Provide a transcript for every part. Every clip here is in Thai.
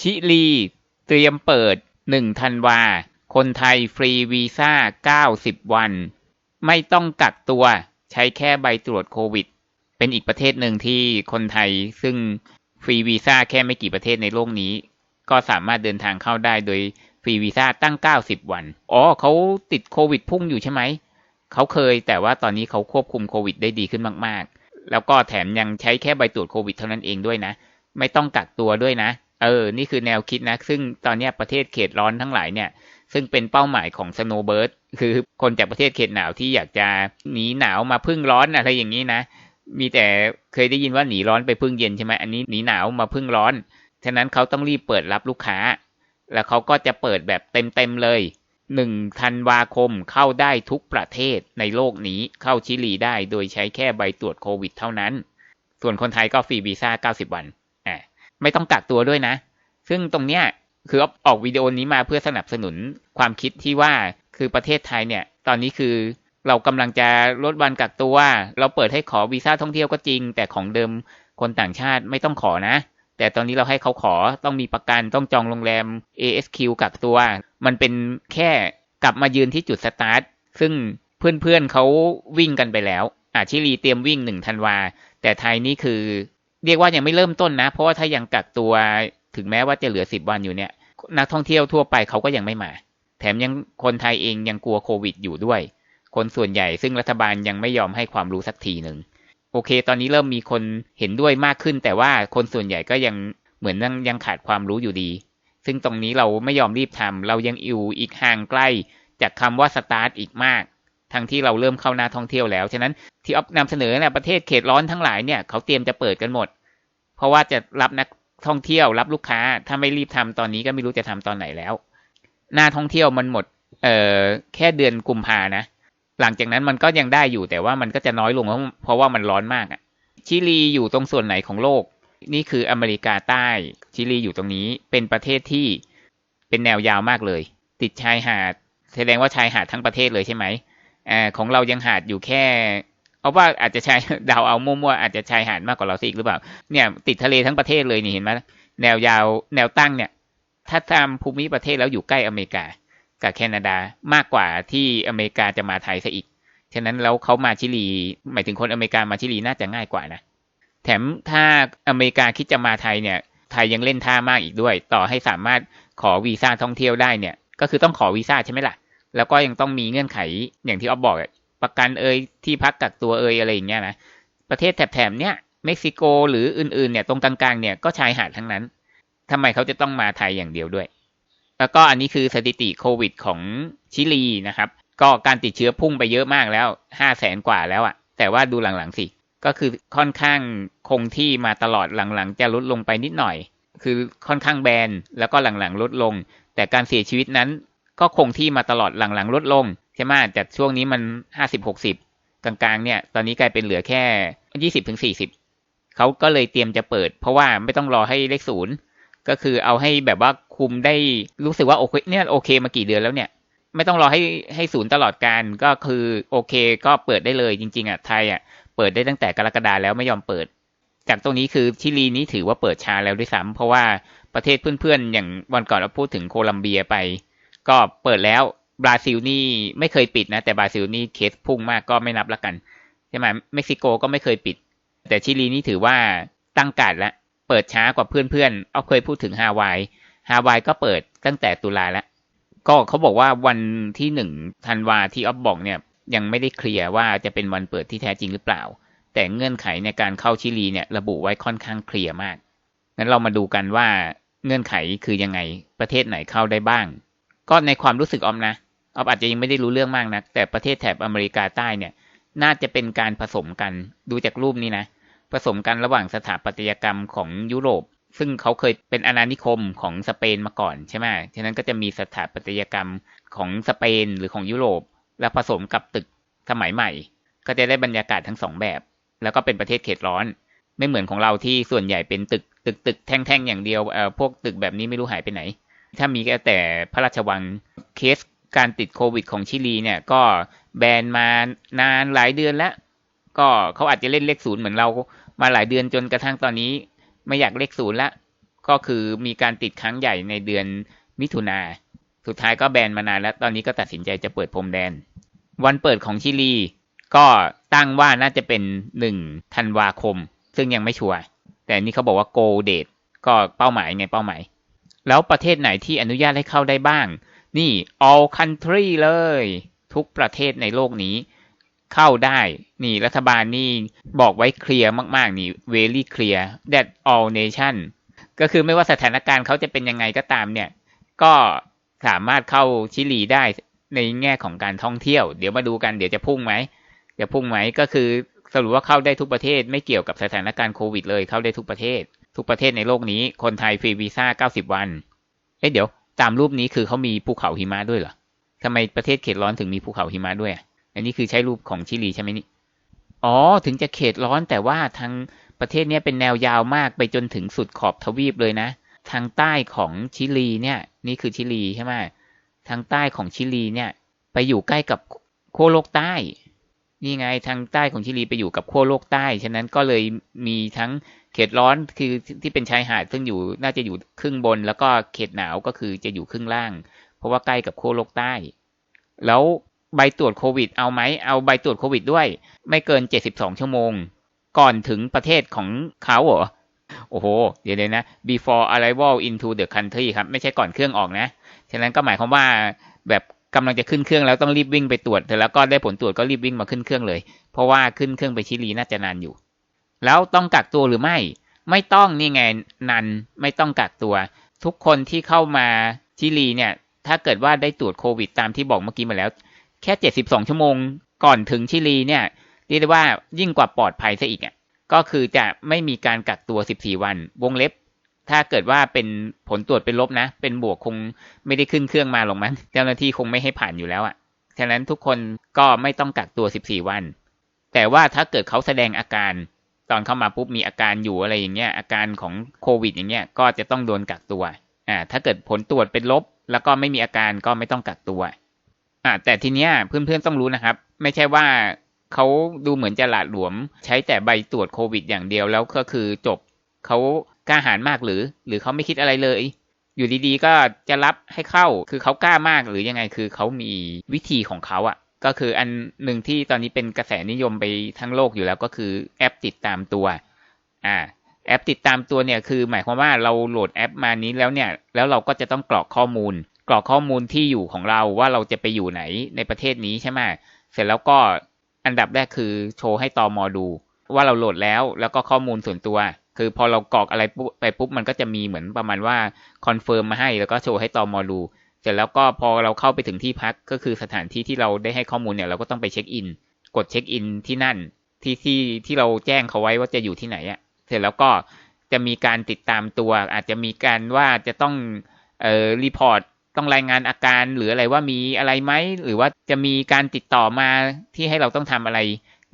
ชิลี เตรียมเปิด 1 ธันวา คนไทยฟรีวีซ่า 90 วัน ไม่ต้องกักตัวใช้แค่ใบตรวจโควิด เป็นอีกประเทศหนึ่งที่คนไทยซึ่งฟรีวีซ่าแค่ไม่กี่ประเทศในโลกนี้ ก็สามารถเดินทางเข้าได้โดยฟรีวีซ่าตั้ง 90 วัน อ๋อเขาติดโควิดพุ่งอยู่ใช่ไหม เขาเคยแต่ว่าตอนนี้เขาควบคุมโควิดได้ดีขึ้นมาก ๆ แล้วก็แถมยังใช้แค่ใบตรวจโควิดเท่านั้นเองด้วยนะ ไม่ต้องกักตัวด้วยนะ เออ นี่คือแนวคิดนะ ซึ่งตอนนี้ประเทศเขตร้อนทั้งหลายเนี่ย ซึ่งเป็นเป้าหมายของ Snowbird คือคนจากประเทศเขตหนาวที่อยากจะหนีหนาวมาพึ่งร้อนอะไรอย่างนี้นะ มีแต่เคยได้ยินว่าหนีร้อนไปพึ่งเย็นใช่ไหมอันนี้หนีหนาวมาพึ่งร้อน ฉะนั้นเขาต้องรีบเปิดรับลูกค้า แล้วเขาก็จะเปิดแบบเต็มๆเลย1ธันวาคมเข้าได้ทุกประเทศในโลกนี้เข้าชิลีได้โดยใช้แค่ใบตรวจโควิดเท่านั้น ส่วนคนไทยก็ฟรีวีซ่า 90 วัน ไม่ต้องกักตัวด้วยนะ ซึ่งตรงเนี้ยคือออกวิดีโอนี้มาเพื่อสนับสนุนความคิดที่ว่าคือประเทศไทยเนี่ย ตอนนี้คือเรากำลังจะลดวันกักตัว เราเปิดให้ขอวีซ่าท่องเที่ยวก็จริง แต่ของเดิมคนต่างชาติไม่ต้องขอนะ แต่ตอนนี้เราให้เขาขอต้องมีประกันต้องจองโรงแรม ASQ กักตัว มันเป็นแค่กลับมายืนที่จุดสตาร์ทซึ่งเพื่อนๆเขาวิ่งกันไปแล้วอาชิลีเตรียมวิ่งหนึ่งธันวา แต่ไทยนี่คือ เรียกว่ายังไม่เริ่มต้นนะ เพราะว่าถ้ายังกักตัวถึงแม้ว่าจะเหลือสิบวันอยู่เนี่ย นักท่องเที่ยวทั่วไปเขาก็ยังไม่มา แถมยังคนไทยเองยังกลัวโควิดอยู่ด้วย คนส่วนใหญ่ซึ่งรัฐบาลยังไม่ยอมให้ความรู้สักทีหนึ่งโอเค ตอนนี้เริ่มมีคนเห็นด้วยมากขึ้น แต่ว่าคนส่วนใหญ่ก็ยังเหมือนยังยังขาดความรู้อยู่ดี ซึ่งตรงนี้เราไม่ยอมรีบทำเรายังอยู่อีกห่างใกล้ จากคำว่าสตาร์ทอีกมาก ทั้งที่เราเริ่มเข้าหน้าท่องเที่ยวแล้ว ฉะนั้นที่ออฟนำเสนอเนี่ยประเทศเขตร้อนทั้งหลายเนี่ยเขาเตรียมจะเปิดกันหมด เพราะว่าจะรับนักท่องเที่ยวรับลูกค้า ถ้าไม่รีบทำตอนนี้ก็ไม่รู้จะทำตอนไหนแล้ว หน้าท่องเที่ยวมันหมดเอ่อแค่เดือนกุมภานะ หลังจากนั้นมันก็ยังได้อยู่แต่ว่ามันก็จะน้อยลงเพราะว่ามันร้อนมากอะชิลีอยู่ตรงส่วนไหนของโลก นี่คืออเมริกาใต้ ชิลีอยู่ตรงนี้เป็นประเทศที่เป็นแนวยาวมากเลย ติดชายหาดแสดงว่าชายหาดทั้งประเทศเลยใช่ไหม อของเรายังหาดอยู่แค่ เอาว่าอาจจะชายดาวเอามั่วๆอาจจะชายหาดมากกว่าเราสิอีกหรือเปล่า เนี่ย ติดทะเลทั้งประเทศเลยนี่เห็นไหมแนวยาวแนวตั้งเนี่ย ถ้าตามภูมิประเทศแล้วอยู่ใกล้อเมริกา กับแคนาดามากกว่าที่อเมริกาจะมาไทยซะอีกฉะนั้นแล้วเขามาชิลี หมายถึงคนอเมริกามาชิลีน่าจะง่ายกว่านะแถมถ้าอเมริกาคิดจะมาไทยเนี่ย ไทยยังเล่นท่ามากอีกด้วย ต่อให้สามารถขอวีซ่าท่องเที่ยวได้เนี่ย ก็คือต้องขอวีซ่าใช่ไหมล่ะ แล้วก็ยังต้องมีเงื่อนไขอย่างที่ออฟบอกประกันเอ่ยที่พักกักตัวเอ่ยอะไรอย่างเงี้ยนะประเทศแถบๆเนี้ยเม็กซิโกหรืออื่นๆเนี่ยตรงกลางๆเนี่ยก็ชายหาดทั้งนั้นทำไมเขาจะต้องมาไทยอย่างเดียวด้วย แล้วก็อันนี้คือสถิติโควิดของชิลีนะครับ ก็การติดเชื้อพุ่งไปเยอะมากแล้วห้าแสนกว่าแล้วอะแต่ว่าดูหลังๆสิก็คือค่อนข้างคงที่มาตลอดหลังๆ จะลดลงไปนิดหน่อย คือค่อนข้างแบนแล้วก็หลังๆลดลง แต่การเสียชีวิตนั้น ก็คงที่มาตลอดหลังๆ ลดลงใช่ไหมจากช่วงนี้มันห้าสิบหกสิบกลางๆ เนี่ย ตอนนี้กลายเป็นเหลือแค่ยี่สิบถึงสี่สิบเขาก็เลยเตรียมจะเปิด เพราะว่าไม่ต้องรอให้เลขศูนย์ก็คือเอาให้แบบว่าคุมได้รู้สึกว่าโอเคเนี่ยโอเคมากี่เดือนแล้วเนี่ย ไม่ต้องรอให้ให้ศูนย์ตลอดการก็คือโอเค ก็เปิดได้เลยจริง ๆอะไทยอะเปิดได้ตั้งแต่กรกฎาแล้วไม่ยอมเปิด จากตรงนี้คือชิลีนี้ถือว่าเปิดช้าแล้วด้วยซ้ำเพราะว่าประเทศเพื่อนๆอย่างวันก่อนเราพูดถึงโคลัมเบียไป ก็เปิดแล้วบราซิลนี่ไม่เคยปิดนะ แต่บราซิลนี่เคสพุ่งมากก็ไม่นับละกันใช่ไหมเม็กซิโกก็ไม่เคยปิด แต่ชิลีนี่ถือว่าตั้งการแล้วเปิดช้ากว่าเพื่อนๆเอาเคยพูดถึงฮาวายฮาวายก็เปิดตั้งแต่ตุลาแล้วก็เขาบอกว่าวันที่หนึ่งธันวาที่ออฟบอกเนี่ยยังไม่ได้เคลียร์ว่าจะเป็นวันเปิดที่แท้จริงหรือเปล่า แต่เงื่อนไขในการเข้าชิลีเนี่ยระบุไว้ค่อนข้างเคลียร์มากงั้นเรามาดูกันว่าเงื่อนไขคือยังไงประเทศไหนเข้าได้บ้าง ก็ในความรู้สึกออมนะออฟอาจจะยังไม่ได้รู้เรื่องมากนะแต่ประเทศแถบอเมริกาใต้เนี่ย น่าจะเป็นการผสมกันดูจากรูปนี้นะ ผสมกันระหว่างสถาปัตยกรรมของยุโรป ซึ่งเขาเคยเป็นอาณานิคมของสเปนมาก่อนใช่ไหมฉะนั้นก็จะมีสถาปัตยกรรมของสเปนหรือของยุโรป แล้วผสมกับตึกสมัยใหม่ ก็จะได้บรรยากาศทั้งสองแบบ แล้วก็เป็นประเทศเขตร้อนไม่เหมือนของเราที่ส่วนใหญ่เป็นตึกตึกตึกแท่งๆอย่างเดียวเอ่อพวกตึกแบบนี้ไม่รู้หายไปไหน ถ้ามีก็แต่พระราชวังเคสการติดโควิดของชิลีเนี่ย ก็แบนมานานหลายเดือนแล้ว ก็เขาอาจจะเล่นเลขศูนย์เหมือนเรามาหลายเดือนจนกระทั่งตอนนี้ไม่อยากเลขศูนย์ละ ก็คือมีการติดครั้งใหญ่ในเดือนมิถุนาสุดท้ายก็แบนมานานแล้ว ตอนนี้ก็ตัดสินใจจะเปิดพรมแดน วันเปิดของชิลี ก็ตั้งว่าน่าจะเป็นหนึ่งธันวาคม ซึ่งยังไม่ชัวร์แต่นี่เขาบอกว่า go date ก็เป้าหมายไงเป้าหมาย แล้วประเทศไหนที่อนุญาตให้เข้าได้บ้าง นี่ all country เลย ทุกประเทศในโลกนี้ เข้าได้ นี่รัฐบาลนี่บอกไว้เคลียร์มาก ๆ นี่ very clear that all nation ก็คือไม่ว่าสถานการณ์เขาจะเป็นยังไงก็ตามเนี่ย ก็สามารถเข้าชิลีได้ในแง่ของการท่องเที่ยว เดี๋ยวมาดูกันเดี๋ยวจะพุ่งไหมจะพุ่งไหมก็คือสรุปว่าเข้าได้ทุกประเทศไม่เกี่ยวกับสถานการณ์โควิดเลยเข้าได้ทุกประเทศ ทุกประเทศในโลกนี้ คนไทยฟรีวีซ่า 90 วัน เอ๊ะเดี๋ยว ตามรูปนี้คือเขามีภูเขาหิมะด้วยเหรอทำไมประเทศเขตร้อนถึงมีภูเขาหิมะด้วยอันนี้คือใช้รูปของชิลีใช่ไหมนี่ อ๋อ ถึงจะเขตร้อนแต่ว่าทางประเทศนี้เป็นแนวยาวมากไปจนถึงสุดขอบทวีปเลยนะ ทางใต้ของชิลีเนี่ย นี่คือชิลีใช่ไหมทางใต้ของชิลีเนี่ย ไปอยู่ใกล้กับขั้วโลกใต้ นี่ไงทางใต้ของชิลีไปอยู่กับขั้วโลกใต้ ฉะนั้นก็เลยมีทั้งเขตร้อนคือที่เป็นชายหาดซึ่งอยู่น่าจะอยู่ครึ่งบน แล้วก็เขตหนาวก็คือจะอยู่ครึ่งล่าง เพราะว่าใกล้กับขั้วโลกใต้ แล้วใบตรวจโควิด เอาไหมเอาใบตรวจโควิดด้วย ไม่เกิน 72 ชั่วโมง ก่อนถึงประเทศของเขาเหรอโอ้โห เดี๋ยวเลยนะ before arrival into the country ครับ ไม่ใช่ก่อนเครื่องออกนะ ฉะนั้นก็หมายความว่าแบบ กำลังจะขึ้นเครื่องแล้วต้องรีบวิ่งไปตรวจแต่แล้วก็ได้ผลตรวจก็รีบวิ่งมาขึ้นเครื่องเลย เพราะว่าขึ้นเครื่องไปชิลีน่าจะนานอยู่ แล้วต้องกักตัวหรือไม่ ไม่ต้องนี่ไงนันไม่ต้องกักตัว ทุกคนที่เข้ามาชิลีเนี่ย ถ้าเกิดว่าได้ตรวจโควิด ตามที่บอกเมื่อกี้มาแล้ว แค่ 72 ชั่วโมงก่อนถึงชิลีเนี่ยเรียกได้ว่ายิ่งกว่าปลอดภัยซะอีกอะก็คือจะไม่มีการกักตัว 14 วัน วงเล็บ ถ้าเกิดว่าเป็นผลตรวจเป็นลบนะ เป็นบวกคงไม่ได้ขึ้นเครื่องมาหรอกมั้งเจ้าหน้าที่คงไม่ให้ผ่านอยู่แล้วอะฉะนั้นทุกคนก็ไม่ต้องกักตัว 14 วัน แต่ว่าถ้าเกิดเขาแสดงอาการ ตอนเข้ามาปุ๊บมีอาการอยู่อะไรอย่างเงี้ย อาการของโควิด อย่างเงี้ย ก็จะต้องโดนกักตัว อ่า ถ้าเกิดผลตรวจเป็นลบ แล้วก็ไม่มีอาการก็ไม่ต้องกักตัว อ่า แต่ทีเนี้ยเพื่อนๆต้องรู้นะครับ ไม่ใช่ว่าเขาดูเหมือนจะหลาดหลวม ใช้แต่ใบตรวจโควิด อย่างเดียวแล้วก็คือจบ เขา กล้าหาญมากหรือ หรือเขาไม่คิดอะไรเลย อยู่ดีๆ ก็จะรับให้เข้าคือเขากล้ามากหรือยังไงคือเขามีวิธีของเขาอะ่ะ ก็คืออันหนึ่งที่ตอนนี้เป็นกระแสนิยมไปทั้งโลกอยู่แล้วก็คือแอปติดตามตัวอ่าแอปติดตามตัวเนี่ยคือหมายความว่าเราโหลดแอปมานี้แล้วเนี่ย แล้วเราก็จะต้องกรอกข้อมูล กรอกข้อมูลที่อยู่ของเราว่าเราจะไปอยู่ไหนในประเทศนี้ใช่ไหมเสร็จแล้วก็อันดับแรกคือโชว์ให้ตอมอดู ว่าเราโหลดแล้วแล้วก็ข้อมูลส่วนตัว คือพอเรากรอกอะไรปุ๊บไปปุ๊บมันก็จะมีเหมือนประมาณว่าคอนเฟิร์มมาให้แล้วก็โชว์ให้ตอมอดูเสร็จแล้วก็พอเราเข้าไปถึงที่พักก็คือสถานที่ที่เราได้ให้ข้อมูลเนี่ยเราก็ต้องไปเช็คอิน กดเช็คอินที่นั่นที่ที่ที่เราแจ้งเขาไว้ว่าจะอยู่ที่ไหนอะเสร็จแล้วก็จะมีการติดตามตัว อาจจะมีการว่าจะต้องเอ่อรีพอร์ตต้องรายงานอาการหรืออะไรว่ามีอะไรไหมหรือว่าจะมีการติดต่อมาที่ให้เราต้องทำอะไร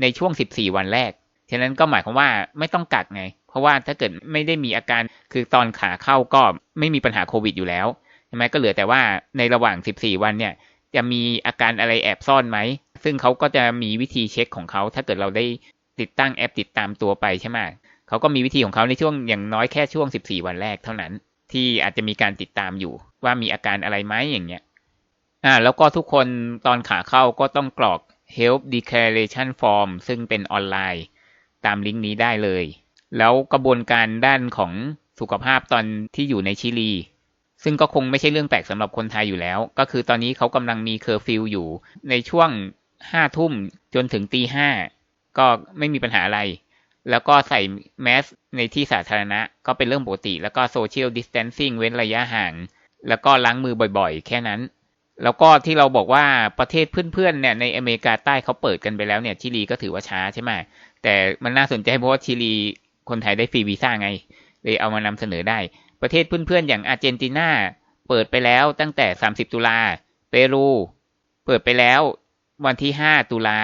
ในช่วง 14 วันแรก ฉะนั้นก็หมายความว่าไม่ต้องกักไง ราะว่าถ้าเกิดไม่ได้มีอาการคือตอนขาเข้าก็ไม่มีปัญหาโควิดอยู่แล้วใช่ไหมก็เหลือแต่ว่าในระหว่าง 14 วันเนี่ยจะมีอาการอะไรแอบซ่อนไหม ซึ่งเขาก็จะมีวิธีเช็คของเขา ถ้าเกิดเราได้ติดตั้งแอปติดตามตัวไปใช่ไหมเขาก็มีวิธีของเขาในช่วงอย่างน้อยแค่ช่วง 14 วันแรกเท่านั้น ที่อาจจะมีการติดตามอยู่ ว่ามีอาการอะไรไหมอย่างเงี้ย อ่า แล้วก็ทุกคนตอนขาเข้าก็ต้องกรอก help declaration form ซึ่งเป็นออนไลน์ ตามลิงก์นี้ได้เลย แล้วกระบวนการด้านของสุขภาพตอนที่อยู่ในชิลี ซึ่งก็คงไม่ใช่เรื่องแปลกสำหรับคนไทยอยู่แล้ว ก็คือตอนนี้เขากำลังมีเคอร์ฟิวอยู่ ในช่วงห้าทุ่มจนถึงตีห้าก็ไม่มีปัญหาอะไร แล้วก็ใส่แมสในที่สาธารณะก็เป็นเรื่องปกติ แล้วก็โซเชียลดิส a ทนซิ่งเว้นระยะห่าง แล้วก็ล้างมือบ่อยๆ แค่นั้น แล้วก็ที่เราบอกว่าประเทศเพื่อนๆเนี่ยในอเมริกาใต้เขาเปิดกันไปแล้วเนี่ยชิลีก็ถือว่าช้าใช่ไหมแต่มันน่าสนใจเพราะว่าชิลี คนไทยได้ฟรีวีซ่าไง เลยเอามานำเสนอได้ ประเทศเพื่อนๆอย่างอาร์เจนตินาเปิดไปแล้วตั้งแต่ 30 ตุลา เปรู เปิดไปแล้ววันที่ 5 ตุลา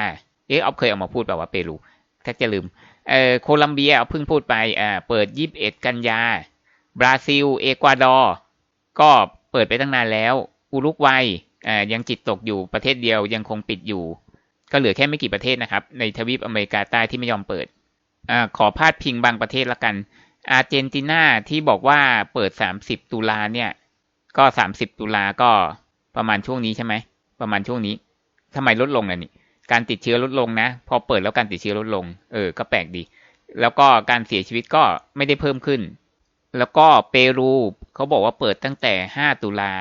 เอ๊ะออฟเคยออกมาพูดแบบว่าเปรูถ้าจะลืม เอ่อโคลัมเบียเอาเพิ่งพูดไป อ่า เปิด 21 กันยา บราซิล เอกวาดอร์ ก็เปิดไปตั้งนานแล้ว อุรุกวัย อ่า ยังจิตตกอยู่ประเทศเดียวยังคงปิดอยู่ ก็เหลือแค่ไม่กี่ประเทศนะครับ ในทวีปอเมริกาใต้ที่ไม่ยอมเปิด อขอพาดพิงบางประเทศละกัน อาร์เจนตินาที่บอกว่าเปิด 30 ตุลาเนี่ย ก็ 30 ตุลาก็ประมาณช่วงนี้ใช่ไหม ประมาณช่วงนี้ทำไมลดลงล่ะนี่ การติดเชื้อลดลงนะ พอเปิดแล้วการติดเชื้อลดลง เออ ก็แปลกดี แล้วก็การเสียชีวิตก็ไม่ได้เพิ่มขึ้น แล้วก็เปรูเขาบอกว่าเปิดตั้งแต่ 5 ตุลา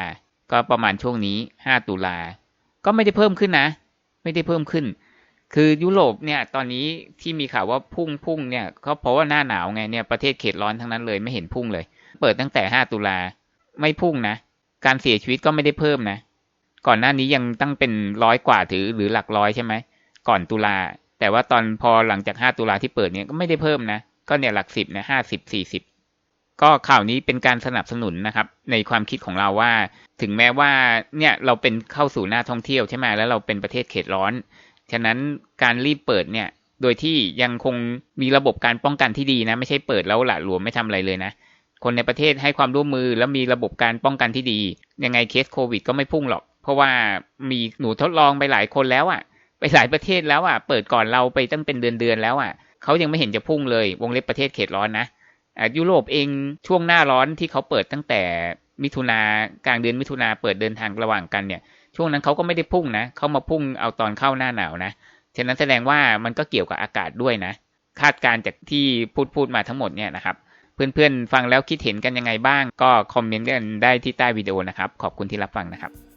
ก็ประมาณช่วงนี้ 5 ตุลา ก็ไม่ได้เพิ่มขึ้นนะ ไม่ได้เพิ่มขึ้น คือยุโรปเนี่ย ตอนนี้ที่มีข่าวว่าพุ่งพุ่งเนี่ยก็เพราะว่าหน้าหนาวไงเนี่ยประเทศเขตร้อนทั้งนั้นเลยไม่เห็นพุ่งเลย เปิดตั้งแต่ 5 ตุลาไม่พุ่งนะ การเสียชีวิตก็ไม่ได้เพิ่มนะ ก่อนหน้านี้ยังตั้งเป็นร้อยกว่าถือหรือหลักร้อยใช่ไหมก่อนตุลาแต่ว่าตอนพอหลังจาก 5 ตุลาที่เปิดเนี่ยก็ไม่ได้เพิ่มนะ ก็เนี่ยหลักสิบนะห้าสิบสี่สิบก็ข่าวนี้เป็นการสนับสนุนนะครับ ในความคิดของเราว่า ถึงแม้ว่าเนี่ยเราเป็นเข้าสู่หน้าท่องเที่ยวใช่ไหมแล้วเราเป็นประเทศเขตร้อน ฉะนั้นการรีบเปิดเนี่ย โดยที่ยังคงมีระบบการป้องกันที่ดีนะ ไม่ใช่เปิดแล้วหละหลวมไม่ทำอะไรเลยนะ คนในประเทศให้ความร่วมมือแล้วมีระบบการป้องกันที่ดี ยังไงเคสโควิดก็ไม่พุ่งหรอก เพราะว่ามีหนูทดลองไปหลายคนแล้วอะ่ะ ไปหลายประเทศแล้วอะ่ะ เปิดก่อนเราไปตั้งเป็นเดือนๆแล้วอะ่ะเขายังไม่เห็นจะพุ่งเลย วงเล็บประเทศเขตร้อนนะอะยุโรปเองช่วงหน้าร้อนที่เขาเปิดตั้งแต่มิถุนากลางเดือนมิถุนาเปิดเดินทางระหว่างกันเนี่ย ช่วงนั้นเขาก็ไม่ได้พุ่งนะเขามาพุ่งเอาตอนเข้าหน้าหนาวนะฉะนั้นแสดงว่ามันก็เกี่ยวกับอากาศด้วยนะ คาดการจากที่พูดพูดมาทั้งหมดเนี่ยนะครับ เพื่อนๆฟังแล้วคิดเห็นกันยังไงบ้าง ก็คอมเมนต์กันได้ที่ใต้วิดีโอนะครับ ขอบคุณที่รับฟังนะครับ